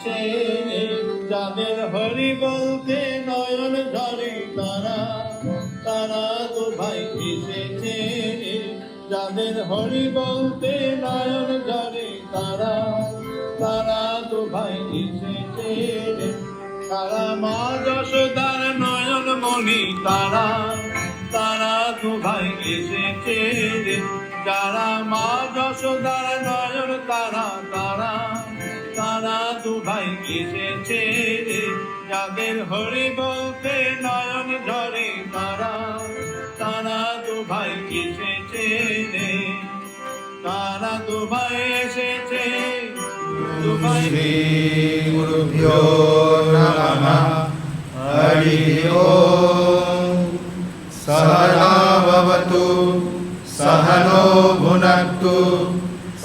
এসেছে যাদের হরি বলতে নয়ন ঝরে তারা তারা দু ভাই এসেছে। যাদের হরি বলতে নয়ন ঝরে তারা তারা দু ভাই এসেছে। তারা মা যশোদার নয়ন মণি তারা তারা দু ভাই এসেছে। যারা মা যশোদার নয়ন তারা তারা দু ভাই এসেছে যাদের হরি বলতে নয়ন ঝরে তারা তারা দু ভাই এসেছে তারা দু ভাই এসেছে দু ভাই श्रीगुरुभ्यो नमः हरिः ओम् सहना भवतु सहनो भुनक्तु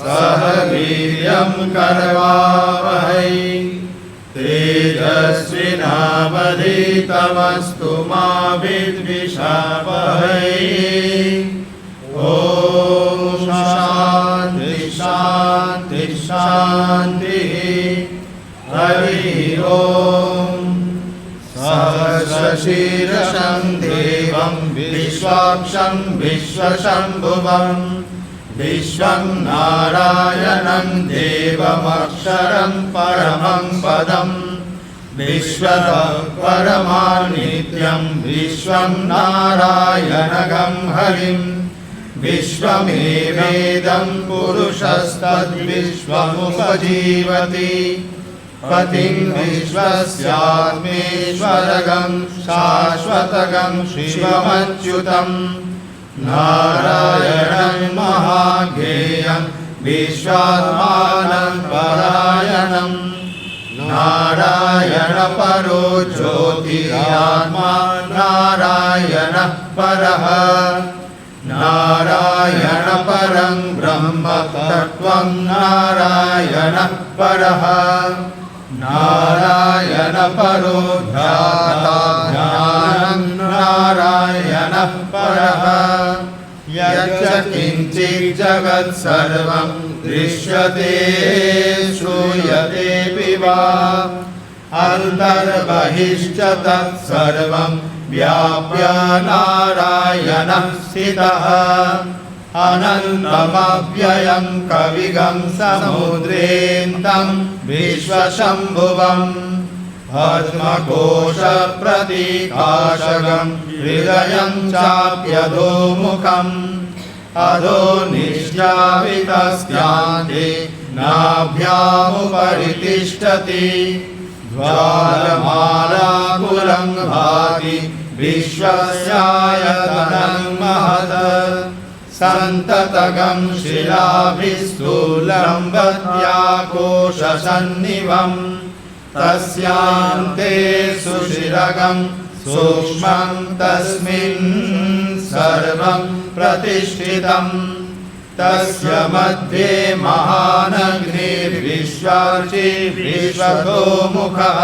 सह वीर्यं करवावहै तेजस्विनावधीतमस्तु मा विद्विषावहै। ॐ शान्ति शान्ति शान्तिः। हरिः ॐ सहस्रशीर्षं देवं विश्वाक्षं विश्वशम्भुवम् विश्वं नारायणं देवमक्षरं परमं पदम् विश्वतः विश्वं नारायणगं हरिम् विश्वमेवेदं पुरुषस्तद्विश्वमुपजीवति। पतिं विश्वस्यात्मेश्वरगं शाश्वतगं शिवमच्युतम् नारायणं महाज्ञेयं विश्वात्मानं परायणम् नारायणपरो ज्योतिरात्मा नारायणः परः। नारायणपरं ब्रह्म तत्त्वं नारायणः परः। नारायणपरो ध्याता ज्ञानं नारायणः परः यच्च किञ्चित् जगत् दृश्यते श्रूयतेऽपि वा। अन्तर्बहिश्च तत्सर्वं व्याप्य नारायणः स्थितः। अनन्तमव्ययं कविगं समुद्रेन्दं विश्वशम्भुवम् पद्मकोशप्रतीकाशगं हृदयं चाप्यधोमुखम् अधो निश्यावितस्यान्ते नाभ्यामुपरि तिष्ठति ज्वालमालाकुलं भाति विश्वस्यायतनं महत्। सन्ततगं शिलाभिस्थूलम्बत्याकोशसन्निवम् तस्यान्ते सुशिरगं सूक्ष्मं तस्मिन् सर्वं प्रतिष्ठितम् तस्य मध्ये महानग्निर्विश्वार्चि विश्वतोमुखः।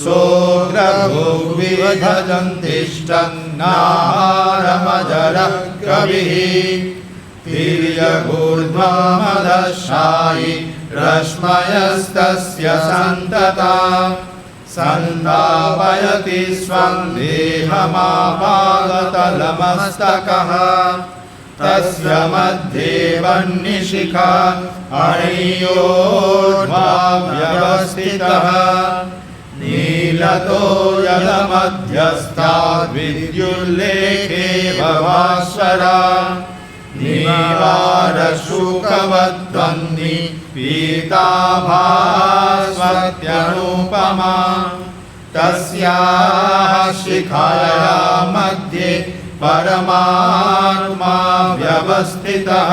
सोग्रभुविभजन्तिष्ठन्नाहारमजरः कविः तिर्यगूर्ध्वमदशायि रश्मयस्तस्य सन्तता सन्दापयति स्वं देहमापादतलमस्तकः तस्य मध्ये वह्निशिखा अणियोर्ध्वाव्यवस्थितः नीलतो यलमध्यस्ताद्विद्युल्लेखे भवाश्वरा। निवारशुकवद्वन्नि पीताभास्वत्यनुपमा। तस्याः शिखाया मध्ये परमात्मा व्यवस्थितः।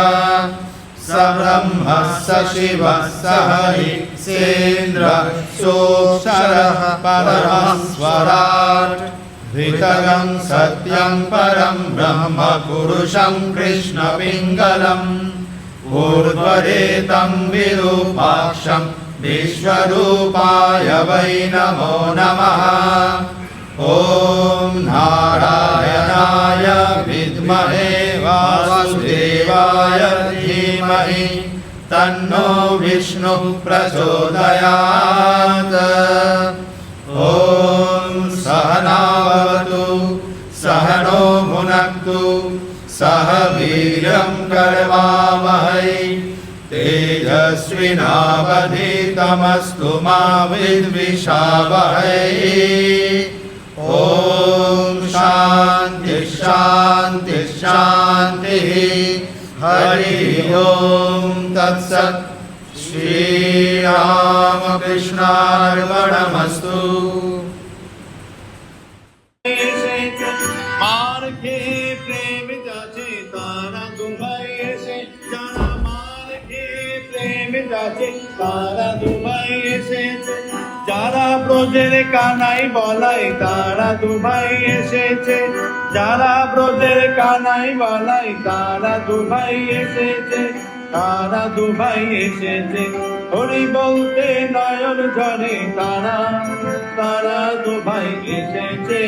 स ब्रह्मः स शिवः स हरिः सेन्द्रः सोऽक्षरः परमस्वराट्। धृतगं सत्यं परं ब्रह्म पुरुषं कृष्णपिङ्गलम् ऊर्ध्वरेतं विरूपाक्षं विश्वरूपाय वै नमो नमः। ॐ नारायणाय विद्महे वासुदेवाय धीमहि प्रचोदयात्। ॐ सहनावतु सहनो भुनक्तु सह वीर्यं करवावहै तेजस्विनावधीतमस्तु मा विद्विषावहै। ॐ शान्ति शान्ति शान्तिः। हरि ॐ तत्सत्। श्रीरामकृष्णार्पणमस्तु। প্রেম তারা দুবাই এসেছে। যারা ব্রজের কানাই বলাই, তারা দুবাই এসেছে। যারা ব্রজের কানাই বলাই, তারা দুবাই এসেছে। তারা দুবাই এসেছে। হরি বলতে নয়ন ঝরে, তারা তারা দুবাই এসেছে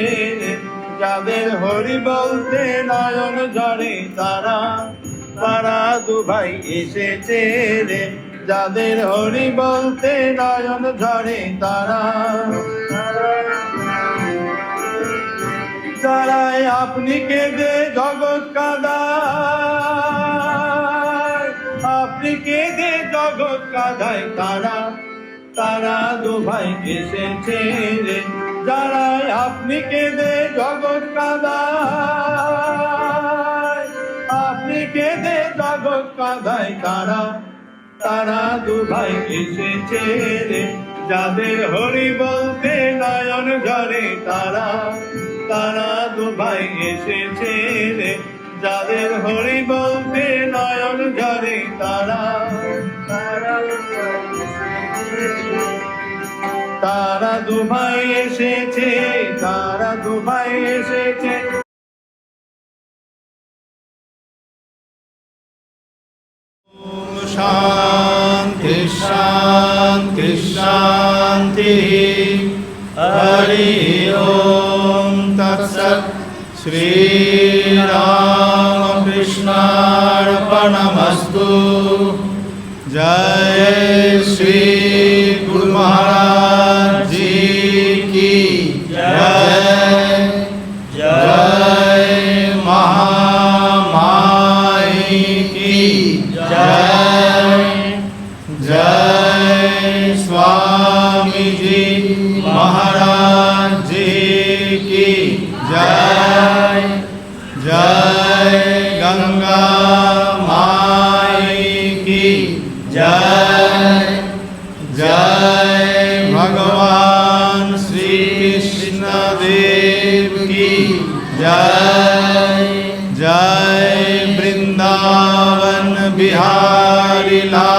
যাদের হরি বলতে নয়ন ঝরে, তারা তারা দুবাই এসেছে রে। যাদের হরি বলতে নয়ন ঝরে তারা। তারাই আপনি কেঁদে জগৎ কাদায় আপনি কেঁদে জগৎ কাদায় তারা। তারা দুভাই এসেছে রে। যারা আপনি কেঁদে জগৎ কাদায় আপনি কেঁদে জগৎ কাদায় তারা। তারা দুভাই এসেছে রে। যাদের হরি বলতে নয়ন ঝরে তারা তারা দুভাই এসেছে রে। যাদের হরি বলতে নয়ন তারা তারা তারা দুভাই এসেছে, তারা দুভাই এসেছে। शांति शांति, हरि ओम तत्सत। श्री राम कृष्णार्पणमस्तु। जय श्री गुरु महाराज जी की जय। स्वामी जी महाराज जी की जय। जय गंगा माई की जय। जय भगवान श्री कृष्ण देव की जय। जय वृंदावन बिहारी लाल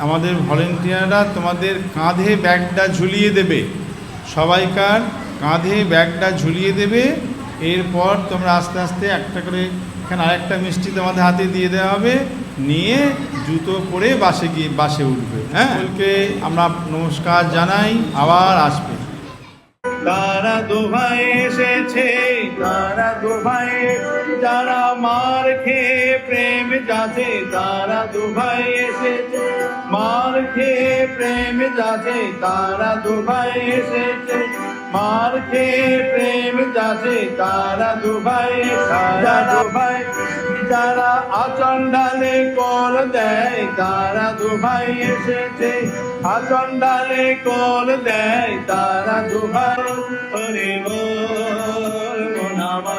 আমাদের ভলেন্টিয়াররা তোমাদের কাঁধে ব্যাগটা ঝুলিয়ে দেবে। সবাইকার কাঁধে ব্যাগটা ঝুলিয়ে দেবে। এরপর তোমরা আস্তে আস্তে একটা করে এখানে আরেকটা মিষ্টি তোমাদের হাতে দিয়ে দেওয়া হবে। নিয়ে জুতো পরে বাসে গিয়ে বাসে উঠবে হ্যাঁ? সকলকে আমরা নমস্কার জানাই আবার আসবে। তারা দুভাই এসেছে তারা দুভাই যারা মার খেয়ে প্রেম যাচ্ছে তারা দুভাই এসেছে। মার খেয়ে প্রেম যাচ্ছে তারা দুভাই এসেছে। মার খেয়ে প্রেম যাচ্ছে তারা দুভাই তারা দুভাই, যারা আচন্ডালে কল দেয়, তারা দুভাই এসেছে। আচন্ডালে কল দেয়, তারা দুভাই। হরি বল মনামা